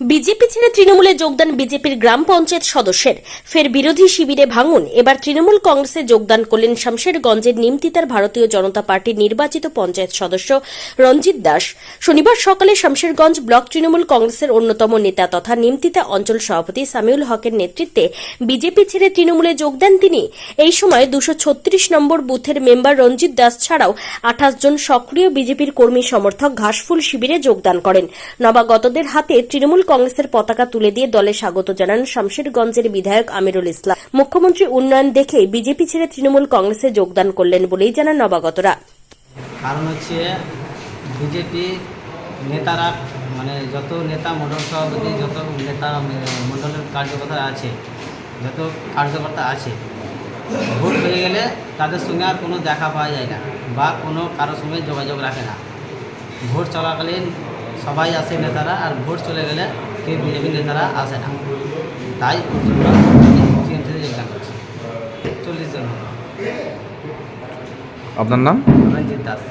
BJP ছেড়ে তৃণমূলে যোগদান বিজেপির গ্রাম পঞ্চায়েত সদস্যের। ফের বিরোধী শিবিরে ভাঙুন। এবার তৃণমূল কংগ্রেসে যোগদান করলেন শামশেরগঞ্জের নিমতিতার ভারতীয় জনতা পার্টির নির্বাচিত পঞ্চায়েত সদস্য রঞ্জিত দাস। শনিবার সকালে শামশেরগঞ্জ ব্লক তৃণমূল কংগ্রেসের অন্যতম নেতা তথা নিমতিতা অঞ্চল সভাপতি সামিউল হকের নেতৃত্বে বিজেপি ছেড়ে তৃণমূলে যোগ দেন তিনি। এই সময় দুশো নম্বর বুথের মেম্বার রঞ্জিত দাস ছাড়াও আঠাশ জন সক্রিয় বিজেপির কর্মী সমর্থক ঘাসফুল শিবিরে যোগদান করেন। নবাগতদের হাতে তৃণমূল কংগ্রেসের পতাকা তুলে দিয়ে দলে স্বাগত জানান শামশেরগঞ্জের বিধায়ক আমিরুল ইসলাম। মুখ্যমন্ত্রী উন্নয়ন দেখে বিজেপি ছেড়ে তৃণমূল কংগ্রেসে যোগদান করলেন বলেই জানান নবাগতরা। কারণ হচ্ছে বিজেপি নেতারা মানে যত নেতা মণ্ডল সভাপতি, যত নেতা মন্ডলের কার্যকর্তা আছে, যত কার্যকর্তা আছে, ভোট হয়ে গেলে তাদের সঙ্গে আর কোনো দেখা পাওয়া যায় না বা কোনো কারোর সঙ্গে যোগাযোগ রাখে না। ভোট চলাকালীন সবাই আসে নেতারা আর ভোট চলে গেলে কেউ বিজেপি নেতারা আসে না। তাই যোগদান করছে। চল্লিশ জন। আপনার নাম? রঞ্জিত দাস।